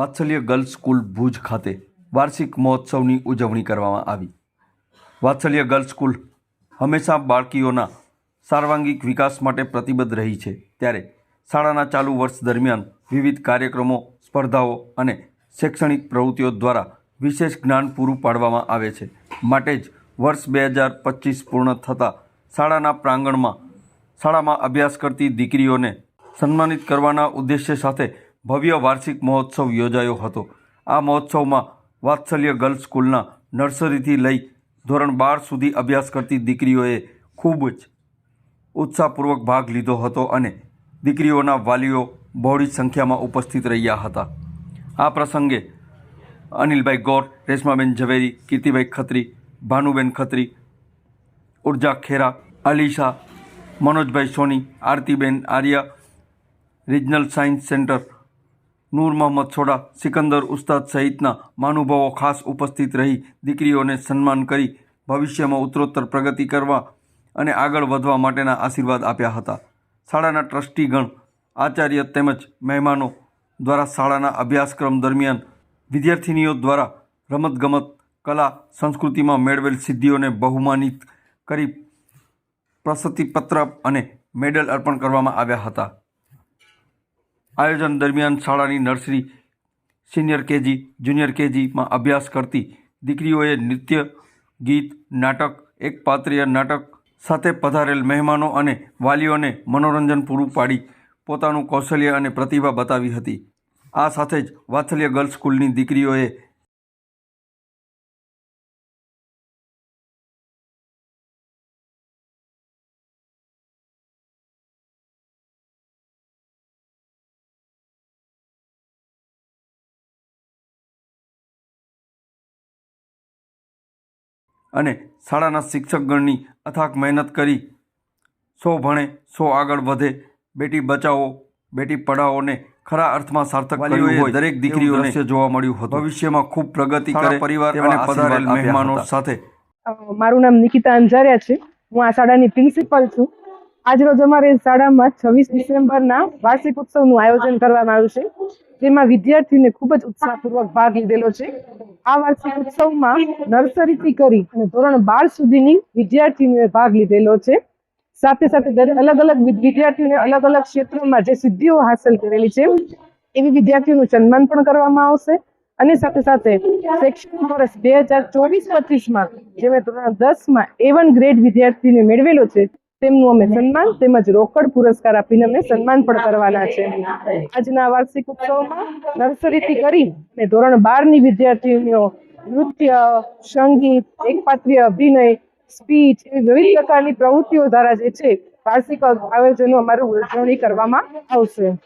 વાત્સલ્ય girls school Bhuj ખાતે વાર્ષિક મહોત્સવની ઉજવણી કરવામાં આવી. વાત્સલ્ય ગર્લ્સ સ્કૂલ હંમેશા બાળકીઓના સર્વાંગિક વિકાસ માટે પ્રતિબદ્ધ રહી છે. ત્યારે શાળાના ચાલુ વર્ષ દરમિયાન વિવિધ કાર્યક્રમો, સ્પર્ધાઓ અને શૈક્ષણિક પ્રવૃત્તિઓ દ્વારા વિશેષ જ્ઞાન પૂરું પાડવામાં આવે છે. માટે જ વર્ષ બે હજાર પચીસ પૂર્ણ થતાં શાળાના પ્રાંગણમાં શાળામાં અભ્યાસ કરતી દીકરીઓને સન્માનિત કરવાના ઉદ્દેશ્ય સાથે ભવ્ય વાર્ષિક મહોત્સવ યોજાયો હતો. આ મહોત્સવમાં વાત્સલ્ય ગર્લ્સ સ્કૂલના નર્સરીથી લઈ ધોરણ બાર સુધી અભ્યાસ કરતી દીકરીઓએ ખૂબ જ ઉત્સાહપૂર્વક ભાગ લીધો હતો અને દીકરીઓના વાલીઓ બહોળી સંખ્યામાં ઉપસ્થિત રહ્યા હતા. આ પ્રસંગે અનિલભાઈ ગોર, રેશમાબેન ઝવેરી, કીર્તિભાઈ ખત્રી, ભાનુબેન ખત્રી, ઊર્જા ખેરા, અલીશા, મનોજભાઈ સોની, આરતીબેન Arya, regional science centre Noor Mohammad Chhoda, Sikandar Ustad સહિતના મહાનુભાવો ખાસ ઉપસ્થિત રહી દીકરીઓને સન્માન કરી ભવિષ્યમાં ઉત્તરોત્તર પ્રગતિ કરવા અને આગળ વધવા માટેના આશીર્વાદ આપ્યા હતા. શાળાના ટ્રસ્ટીગણ, આચાર્ય તેમજ મહેમાનો દ્વારા શાળાના અભ્યાસક્રમ દરમિયાન વિદ્યાર્થિનીઓ દ્વારા રમતગમત, કલા, સંસ્કૃતિમાં મેળવેલ સિદ્ધિઓને બહુમાનિત કરી પ્રશસ્તિપત્ર અને મેડલ અર્પણ કરવામાં આવ્યા હતા. આયોજન દરમિયાન શાળાની નર્સરી, સિનિયર કેજી, જુનિયર કેજીમાં અભ્યાસ કરતી દીકરીઓએ નૃત્ય, ગીત, નાટક એકપાત્રીય નાટક સાથે પધારેલ મહેમાનો અને વાલીઓને મનોરંજન પૂરું પાડી પોતાનું કૌશલ્ય અને પ્રતિભા બતાવી હતી. આ સાથે જ વાત્સલ્ય ગર્લ્સ સ્કૂલની દીકરીઓએ અને શાળાના શિક્ષકગણની અથાક મહેનત કરી સો ભણે સો આગળ વધે. બેટી બચાવો બેટી પઢાઓને ખરા અર્થમાં સાર્થક કર્યું હોય દરેક દીકરીઓને જોવા મળ્યું હતું. ભવિષ્યમાં ખૂબ પ્રગતિ કરે પરિવાર અને પધારેલ મહેમાનો સાથે. મારું નામ નિકિતા અંજારિયા છે. હું આ શાળાની પ્રિન્સિપલ છું. આજરોજ અમારે શાળામાં છવ્વીસ ડિસેમ્બરના વાર્ષિક ઉત્સવનું આયોજન કરવામાં આવ્યું છે જેમાં વિદ્યાર્થીઓને ખૂબ જ ઉત્સાહપૂર્વક ભાગ લીધેલો છે. આ વાર્ષિક ઉત્સવમાં નર્સરીથી કરી અને ધોરણ બાર સુધીની વિદ્યાર્થીઓએ ભાગ લીધેલો છે. સાથે સાથે દરેક અલગ અલગ વિદ્યાર્થીઓને અલગ અલગ ક્ષેત્રોમાં જે સિદ્ધિઓ હાંસલ કરેલી છે, એવી વિદ્યાર્થીઓનું સન્માન પણ કરવામાં આવશે. અને સાથે સાથે શૈક્ષણિક વર્ષ બે હજાર ચોવીસ પચીસમાં જેમણે ધોરણ દસમાં એ વન ગ્રેડ વિદ્યાર્થીને મેળવેલો છે તેમનું અમે સન્માન તેમજ રોકડ પુરસ્કાર આપીને અમે સન્માન પણ કરવાના છે. આજના વાર્ષિક ઉત્સવમાં નર્સરીથી કરી અને ધોરણ બારની વિદ્યાર્થીઓ નૃત્ય સંગીત એકપાત્રીય અભિનય સ્પીચ એવી વિવિધ પ્રકારની પ્રવૃત્તિઓ દ્વારા જે છે વાર્ષિક આયોજનો અમારું ઉજવણી કરવામાં આવશે.